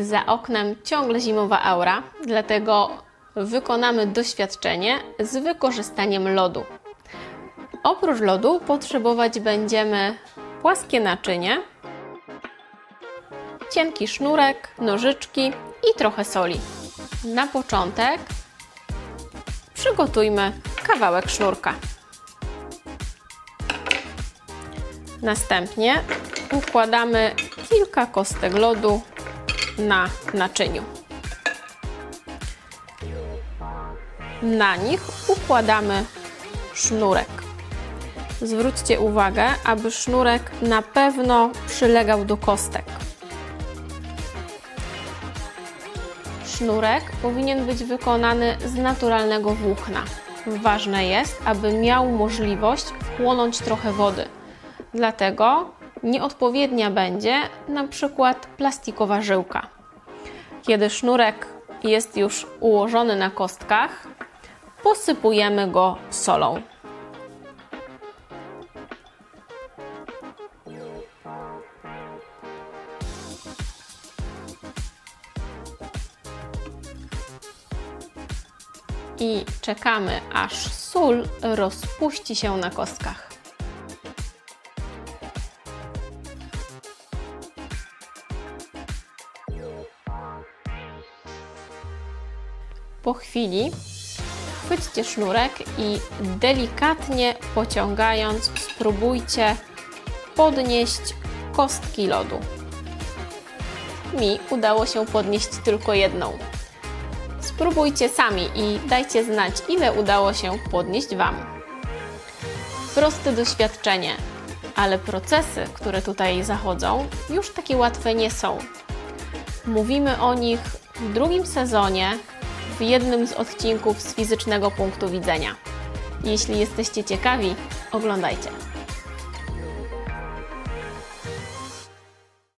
Za oknem ciągle zimowa aura, dlatego wykonamy doświadczenie z wykorzystaniem lodu. Oprócz lodu potrzebować będziemy płaskie naczynie, cienki sznurek, nożyczki i trochę soli. Na początek przygotujmy kawałek sznurka. Następnie układamy kilka kostek lodu na naczyniu. Na nich układamy sznurek. Zwróćcie uwagę, aby sznurek na pewno przylegał do kostek. Sznurek powinien być wykonany z naturalnego włókna. Ważne jest, aby miał możliwość wchłonąć trochę wody. Dlatego nieodpowiednia będzie na przykład plastikowa żyłka. Kiedy sznurek jest już ułożony na kostkach, posypujemy go solą. I czekamy, aż sól rozpuści się na kostkach. Po chwili chwyćcie sznurek i delikatnie pociągając spróbujcie podnieść kostki lodu. Mi udało się podnieść tylko jedną. Spróbujcie sami i dajcie znać, ile udało się podnieść Wam. Proste doświadczenie, ale procesy, które tutaj zachodzą, już takie łatwe nie są. Mówimy o nich w drugim sezonie, jednym z odcinków z fizycznego punktu widzenia. Jeśli jesteście ciekawi, oglądajcie.